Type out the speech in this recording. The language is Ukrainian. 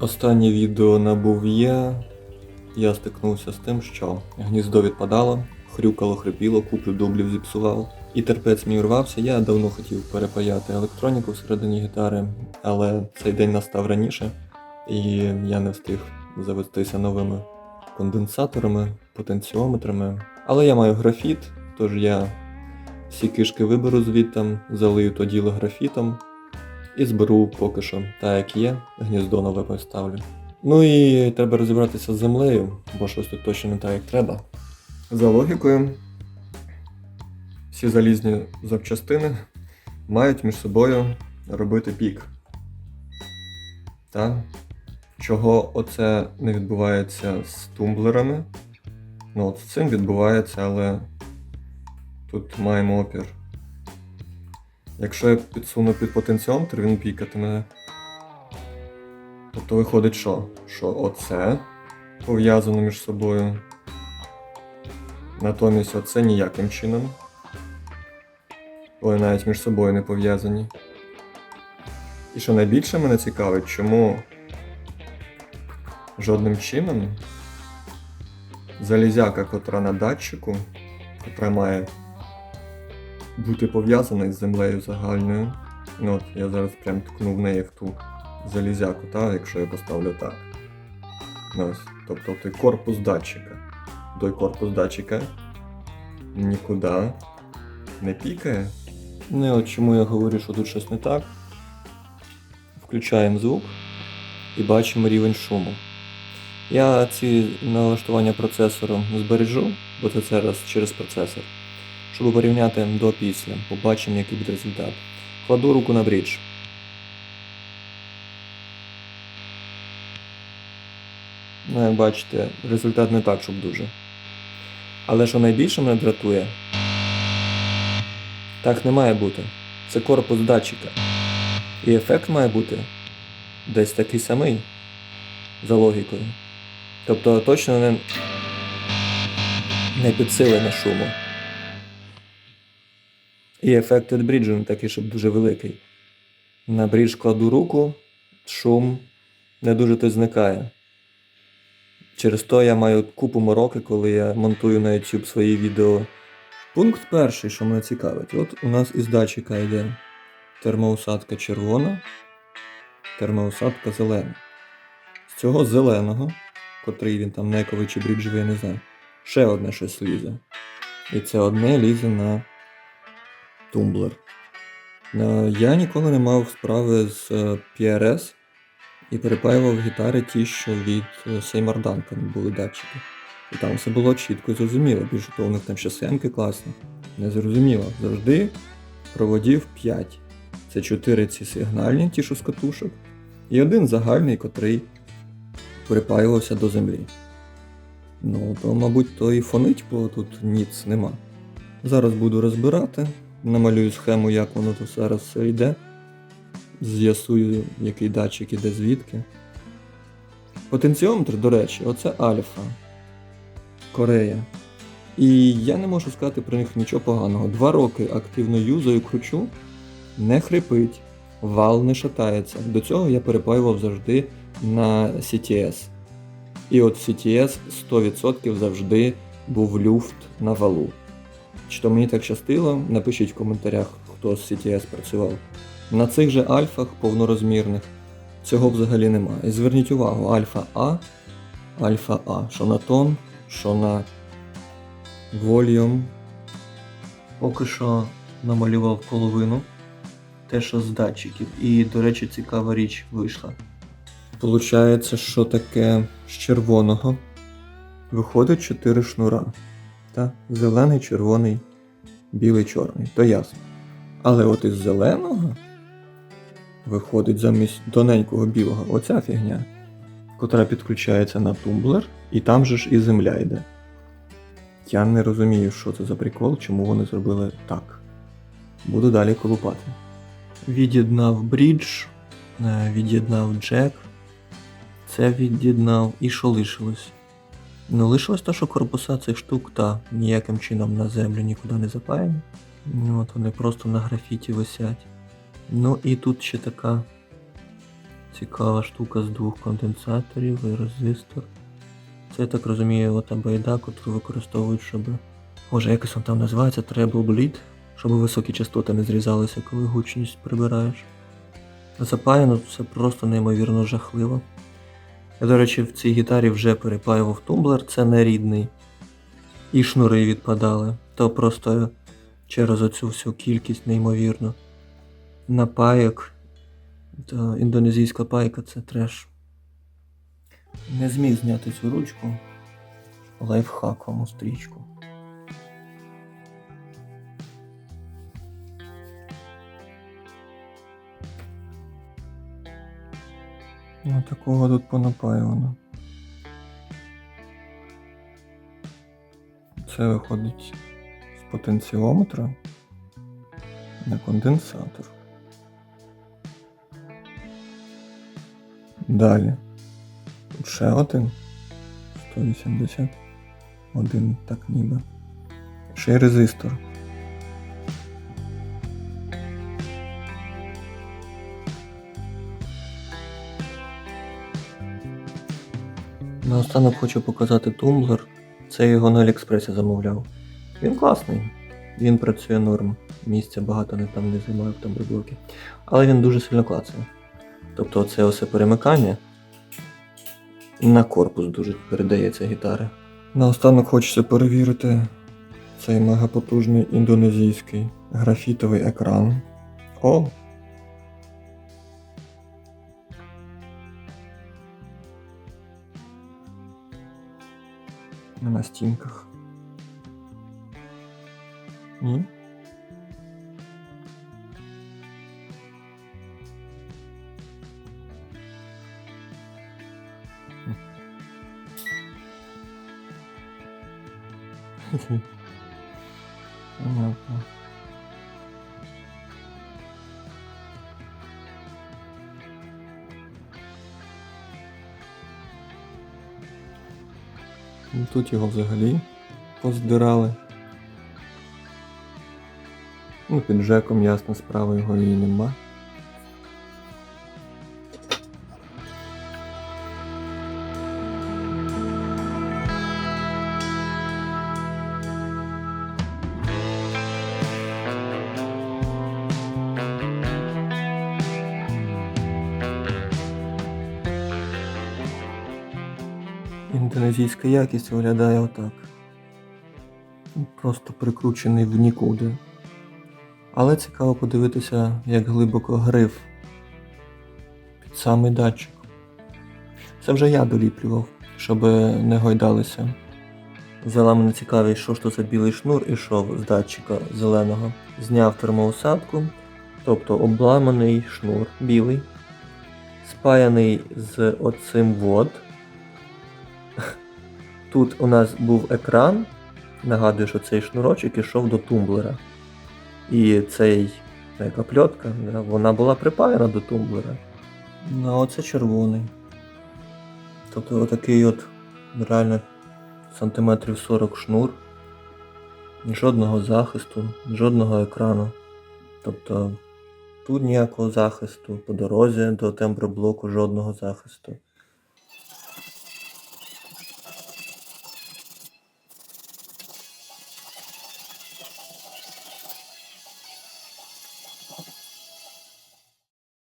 Останнє відео на Був'є я стикнувся з тим, що гніздо відпадало, хрюкало, хрипіло, куплю дублів зіпсував. І терпець мій урвався. Я давно хотів перепаяти електроніку всередині гітари, але цей день настав раніше, і я не встиг завестися новими конденсаторами, потенціометрами. Але я маю графіт, тож я всі кишки виберу звідти, залию то діло графітом і зберу поки що так, як є, гніздо нове поставлю. Ну і треба розібратися з землею, бо щось тут точно не так, як треба. За логікою, всі залізні запчастини мають між собою робити пік. Так? Чого оце не відбувається з тумблерами? Ну, от з цим відбувається, але тут маємо опір. Якщо я підсуну під потенціометр, він пікатиме. Тобто виходить, що? Що оце пов'язано між собою. Натомість оце ніяким чином. Вони навіть між собою не пов'язані. І що найбільше мене цікавить, чому жодним чином залізяка, котра на датчику, котра має бути пов'язана із землею загальною. Ну от я зараз прям ткну в неї в ту залізяку, та, якщо я поставлю так. Ось, тобто той корпус датчика. Той корпус датчика нікуди не пікає. Ну от чому я говорю, що тут щось не так. Включаємо звук і бачимо рівень шуму. Я ці налаштування процесору збережу, бо це зараз через процесор. Щоб порівняти до після, побачимо, який буде результат. Кладу руку на брідж. Ну, як бачите, результат не так, щоб дуже. Але що найбільше мене дратує, так не має бути. Це корпус датчика. І ефект має бути десь такий самий за логікою. Тобто точно не, не підсилене шуму. І ефект від бріджу не такий, щоб дуже великий. На брідж кладу руку, шум не дуже то зникає. Через то я маю купу мороки, коли я монтую на YouTube свої відео. Пункт перший, що мене цікавить. От у нас із датчика йде термоусадка червона, термоусадка зелена. З цього зеленого, котрий він там нековий чи бріджовий, не знаю, ще одне щось лізе. І це одне лізе на тумблер. Е, Я ніколи не мав справи з е, PRS і перепаював гітари ті, що від е, Seymour Duncan були датчики. І там все було чітко і зрозуміло. Більше того, у них там ще семки класні. Не зрозуміло. Завжди проводів 5. Це 4 ці сигнальні, ті, що з катушок, і один загальний, котрий припаювався до землі. Ну, то, мабуть, то і фонить, бо тут ніц нема. Зараз буду розбирати, намалюю схему, як воно тут зараз йде. З'ясую, який датчик іде звідки. Потенціометр, до речі, оце Альфа. Корея. І я не можу сказати про них нічого поганого. Два роки активно юзаю, кручу, не хрипить, вал не шатається. До цього я перепаював завжди на CTS. І от CTS 100% завжди був люфт на валу. Чи то мені так щастило, напишіть в коментарях, хто з CTS працював. На цих же альфах повнорозмірних цього взагалі немає. І зверніть увагу, альфа А, альфа А, що на тон, що на вольюм. Поки що намалював половину. Те, що з датчиків. І, до речі, цікава річ вийшла. Получається, що таке з червоного виходить 4 шнура. Та? Зелений, червоний, білий, чорний. То ясно. Але от із зеленого виходить замість тоненького білого оця фігня, котра підключається на тумблер, і там же ж і земля йде. Я не розумію, що це за прикол, чому вони зробили так. Буду далі колупати. Від'єднав брідж, е, від'єднав джек. Це від'єднав і що лишилось? Ну, лишилось те, що корпуса цих штук та ніяким чином на землю нікуди не запаяні. Ну, От вони просто на графіті висять. Ну і тут ще така Цікава штука з двох конденсаторів і резистор. Це, я так розумію, ота байда, яку використовують, щоб. Може, якось він там називається Treble Bleed, щоб високі частоти не зрізалися, коли гучність прибираєш. Запаяно це просто неймовірно жахливо. Я, до речі, в цій гітарі вже перепаював тумблер, це не рідний. І шнури відпадали. То просто через оцю всю кількість неймовірно. На паєк. Та індонезійська пайка це треш. Не зміг зняти цю ручку. лайфхаком у стрічку. Ну, такого тут понапаювано. Це виходить з потенціометра на конденсатор. Далі. Тут ще один. 180. Один так ніби. Ще й резистор. Наостанок хочу показати тумблер. Це його на Аліекспресі замовляв. Він класний. Він працює норм. Місця багато не там не займає в тамблблокі. Але він дуже сильно клацає. Тобто оце осе перемикання на корпус дуже передається гітари. Наостанок хочеться перевірити цей мегапотужний індонезійський графітовий екран. О! На стінках. Ні? Понятно. Тут його взагалі поздирали. Ну, під Жеком, ясна справа його і нема. Індонезійська якість виглядає отак. Просто прикручений в нікуди. Але цікаво подивитися, як глибоко гриф під самий датчик. Це вже я доліплював, щоб не гойдалися. Взяла мене цікавість, що ж то за білий шнур ішов з датчика зеленого. Зняв термоусадку, тобто обламаний шнур білий, спаяний з оцим вод. Тут у нас був екран. Нагадую, що цей шнурочок ішов до тумблера. І цей яка пльотка, вона була припаяна до тумблера. Ну, оце червоний. Тобто отакий от реально сантиметрів 40 шнур. Жодного захисту, жодного екрану. Тобто тут ніякого захисту, по дорозі до темброблоку жодного захисту.